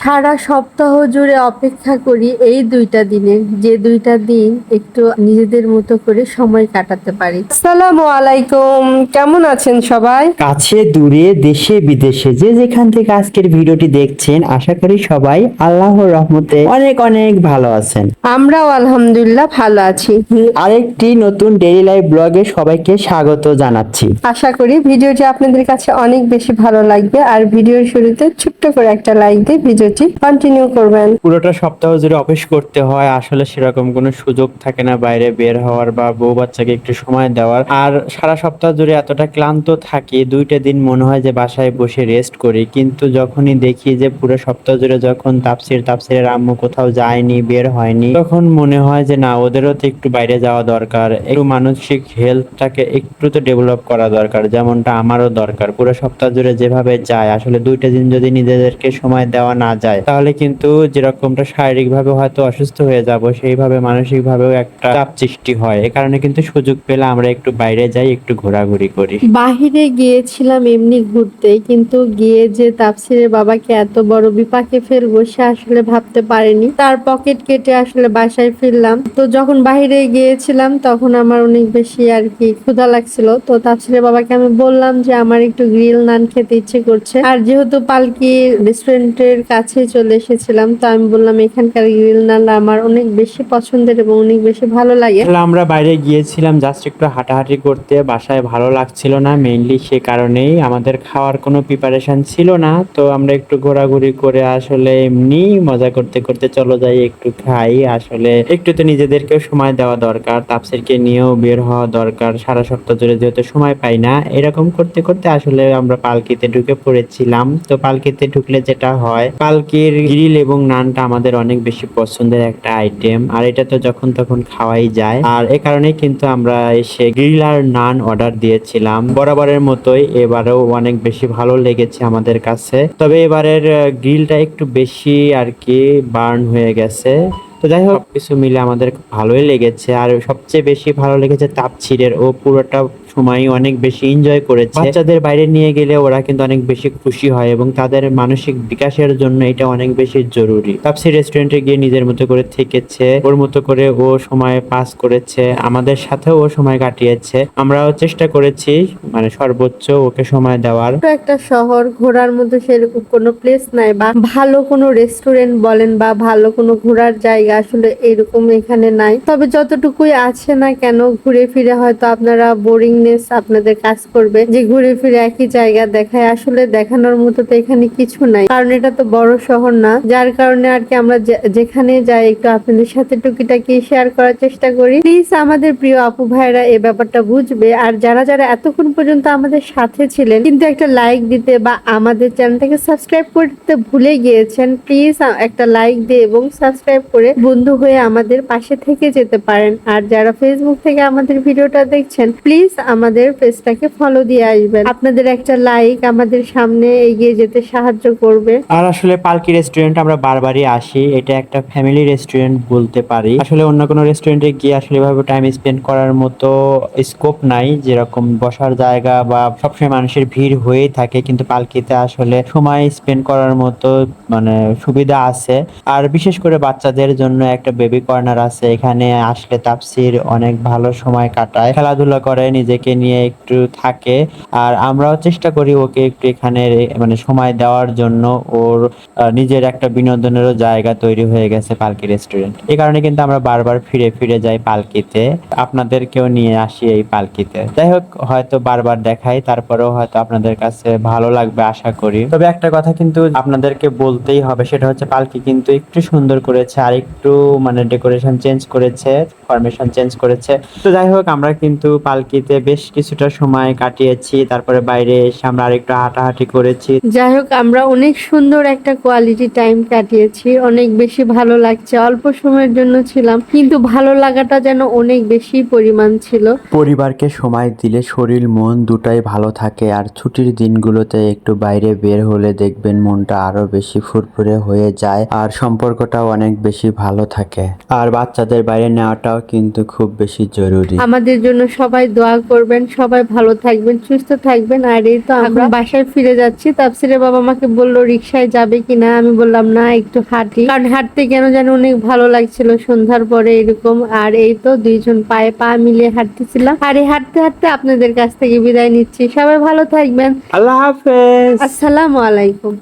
সারা সপ্তাহ জুড়ে অপেক্ষা করি এই দুইটা দিনের যে দুইটা দিন একটু নিজেদের মতো করে সময় কাটাতে পারি। আসসালামু আলাইকুম। কেমন আছেন সবাই? কাছে দূরে দেশে বিদেশে যে যেখান থেকে আজকের ভিডিওটি দেখছেন আশা করি সবাই আল্লাহর রহমতে অনেক অনেক ভালো আছেন। আমরাও আলহামদুলিল্লাহ ভালো আছি। আরেকটি নতুন ডেইলি লাইফ ব্লগে সবাইকে স্বাগত জানাচ্ছি। আশা করি ভিডিওটি আপনাদের কাছে অনেক বেশি ভালো লাগবে। আর ভিডিওর শুরুতে ছোট্ট করে একটা লাইক দিয়ে ভিডিওটি কন্টিনিউ করবেন। পুরোটা সপ্তাহ জুড়ে অফিস করতে হয়, আসলে সেরকম কোনো সুযোগ থাকে না বাইরে বের হওয়ার বা বউ বাচ্চাকে একটু সময় দেওয়ার। আর সারা সপ্তাহ জুড়ে এতটা ক্লান্ত থাকি, দুইটা দিন মনে হয় যে বাসায় বসে রেস্ট করি। কিন্তু যখনই দেখি যে পুরো সপ্তাহ জুড়ে যখন তাপসির, তাপসিরের আম্মু কোথাও যায়নি, বের হয়নি, তখন মনে হয় যে না, ওদেরও তো একটু বাইরে যাওয়া দরকার। একটু মানসিক হেলথটাকে একটু তো ডেভেলপ করা দরকার, যেমনটা আমারও দরকার। পুরো সপ্তাহ জুড়ে যেভাবে যায়, আসলে দুইটা দিন যদি নিজেদেরকে সময় দেওয়া না যায়। তাহলে কিন্তু যেরকমটা শারীরিক ভাবে হয়তো অসুস্থ হয়ে যাব, সেইভাবে মানসিক ভাবেও একটা চাপ সৃষ্টি হয়। এ কারণে কিন্তু সুযোগ পেলে আমরা একটু বাইরে যাই, একটু ঘোরাঘুরি করি। বাহিরে গিয়েছিলাম এমনি ঘুরতে, কিন্তু গিয়ে যে তাপসিরের বাবাকে এত বড় বিপাকে ফেলব সে আসলে ভাবতে পারেনি। তার পকেট কেটে আসলে বাসায় ফিরলাম। তো যখন বাহিরে গিয়েছিলাম, তখন আমার অনেক বেশি আর কি ক্ষুধা লাগছিল। তো তাপসিরের বাবাকে আমি বললাম যে, আমার একটু গ্রিল নান খেতে ইচ্ছে করছে। আর যেহেতু পালকি রেস্টুরেন্টের কাছে চলে এসেছিলাম, তো আমি বললাম, এখানকার গ্রিল নান আমার অনেক বেশি পছন্দের এবং অনেক বেশি ভালো লাগে। আমরা বাইরে গিয়েছিলাম জাস্ট একটু হাঁটাহাঁটি করতে। বাসায় ভালো লাগছিল না মেইনলি সে কারণেই। আমাদের খাওয়ার কোনো প্রিপারেশন ছিল না, তো আমরা একটু ঘোরাঘুরি করে আসলে এমনি মজা করতে করতে চলো যাই, একটু খাই। আসলে একটু তো নিজেদেরকেও সময় দেওয়া দরকার, তাপসিরকে নিয়েও বের হওয়া দরকার। সারা সপ্তাহ জুড়ে যেহেতু সময় পাই না, এরকম করতে করতে আসলে আমরা পালকিতে ঢুকে পড়েছিলাম। তো পালকিতে ঢুকলে যেটা হয় পালকির গ্রিল এবং নানটা আমাদের অনেক বেশি পছন্দের একটা আইটেম আর এটা তো যখন তখন খাওয়াই যায়। আর এ কারণে কিন্তু আমরা এসে গ্রিল আর নান অর্ডার দিয়েছিলাম। বরাবরের মতোই এবারেও অনেক বেশি ভালো লেগেছে আমাদের কাছে। তবে এবারের গ্রিলটা একটু বেশি আর কি বার্ন হয়ে গেছে। তো যাই হোক কিছু মিলে আমাদের ভালোই লেগেছে। আর সবচেয়ে বেশি ভালো লেগেছে তাপছিরের। ও পুরোটা সময় অনেক বেশি এনজয় করেছে। বাচ্চাদের বাইরে নিয়ে গেলে ওরা কিন্তু অনেক বেশি খুশি হয় এবং তাদের মানসিক বিকাশের জন্য এটা অনেক বেশি জরুরি। তাপসি রেস্টুরেন্টে গিয়ে নিজের মতো করে থেকেছে ওর মতো করে ও সময় পাস করেছে আমাদের সাথেও ও সময় কাটিয়েছে। আমরাও চেষ্টা করেছি মানে সর্বোচ্চ ওকে সময় দেওয়ার। একটা শহর ঘোরার মধ্যে সেরকম কোনো প্লেস নাই বা ভালো কোনো রেস্টুরেন্ট বলেন বা ভালো কোনো ঘোরার জায়গা আসলে এরকম এখানে নাই। তবে যতটুকুই আছে না কেন ঘুরে ফিরে হয়তো আপনারা বোরিংনেস আপনাদের কাজ করবে, যে ঘুরে ফিরে একই জায়গা দেখায়। আসলে দেখানোর মতো তো এখানে কিছু নাই, কারণ এটা তো বড় শহর না। যার কারণে আর কি আমরা যেখানে যাই, একটু আপনাদের সাথে টুকিটাকি শেয়ার করার চেষ্টা করি। প্লিজ আমাদের প্রিয় আপু ভাইরা এই ব্যাপারটা বুঝবে। আর যারা যারা এতক্ষণ পর্যন্ত আমাদের সাথে ছিলেন, কিন্তু একটা লাইক দিতে বা আমাদের চ্যানেলটাকে সাবস্ক্রাইব করতে ভুলে গিয়েছেন প্লিজ একটা লাইক দিয়ে এবং সাবস্ক্রাইব করে বন্ধু হয়ে আমাদের পাশে থেকে যেতে পারেন। আর যারা ফেসবুক থেকে আমাদের ভিডিওটা দেখছেন প্লিজ আমাদের পেজটাকে ফলো দিয়ে আসবেন। আপনাদের একটা লাইক আমাদের সামনে এগিয়ে যেতে সাহায্য করবে। আর আসলে পালকি রেস্টুরেন্ট আমরা বারবারই আসি, এটা একটা ফ্যামিলি রেস্টুরেন্ট বলতে পারি। আসলে অন্য কোনো রেস্টুরেন্টে গিয়ে আসলে এভাবে টাইম স্পেন্ড করার মতো স্কোপ নাই, যেরকম বসার জায়গা বা সবসময় মানুষের ভিড় হয়েই থাকে, কিন্তু পালকিতে আসলে সময় স্পেন্ড করার মতো মানে সুবিধা আছে। আর বিশেষ করে বাচ্চাদের জন্য একটা বেবি কর্নার আছে, এখানে আসলে তাপসির অনেক ভালো সময় কাটায়। খেলাধুলা করে নিজেকে নিয়ে একটু থাকে। আর আমরাও চেষ্টা করি ওকে একটু এখানে মানে সময় দেওয়ার জন্য। ওর নিজের একটা বিনোদনেরও জায়গা তৈরি হয়ে গেছে পালকি রেস্টুরেন্ট। এই কারণে কিন্তু আমরা বারবার ফিরে ফিরে যাই পালকিতে। আপনাদেরকেও নিয়ে আসি এই পালকিতে। যাই হোক, হয়তো বারবার দেখাই, তারপরেও হয়তো আপনাদের কাছে ভালো লাগবে আশা করি। তবে একটা কথা কিন্তু আপনাদেরকে বলতেই হবে, সেটা হচ্ছে পালকি কিন্তু একটু সুন্দর করেছে, আর একটু মানে ডেকোরেশন চেঞ্জ করেছে ফরমেশন চেঞ্জ করেছে। তো যাই হোক, আমরা কিন্তু পালকিতে বেশ কিছুটা সময় কাটিয়েছি তারপরে বাইরে এসে আমরা আরেকটু হাঁটাহাঁটি করেছি। যাই হোক আমরা অনেক সুন্দর একটা কোয়ালিটি টাইম কাটিয়েছি। অনেক বেশি ভালো লাগছে অল্প সময়ের জন্য ছিলাম কিন্তু ভালো লাগাটা যেন অনেক বেশি পরিমাণ ছিল। পরিবারকে সময় দিলে শরীর মন দুটাই ভালো থাকে আর ছুটির দিনগুলোতে একটু বাইরে বের হলে দেখবেন মনটা আরও বেশি ফুরফুরে হয়ে যায় আর সম্পর্কটাও অনেক বেশি ভালো থাকে। আর বাচ্চাদের বাইরে নেওয়াটাও কিন্তু খুব বেশি জরুরি। আমাদের জন্য সবাই দোয়া করবে করবেন সবাই ভালো থাকবেন সুস্থ থাকবেন। আর এই তো আমরা বাসায় ফিরে যাচ্ছি। তাপসিরে বাবা আমাকে বলল রিক্সায় যাবে কিনা আমি বললাম না একটু হাঁটি। কারণ হাঁটতে কেন যেন অনেক ভালো লাগছিল সন্ধ্যার পরে এরকম। আর এই তো দুইজন পায়ে পা মিলিয়ে হাঁটতেছিলাম। আর এই হাঁটতে হাঁটতে আপনাদের কাছ থেকে বিদায় নিচ্ছি। সবাই ভালো থাকবেন। আল্লাহ হাফেজ। আসসালামু আলাইকুম।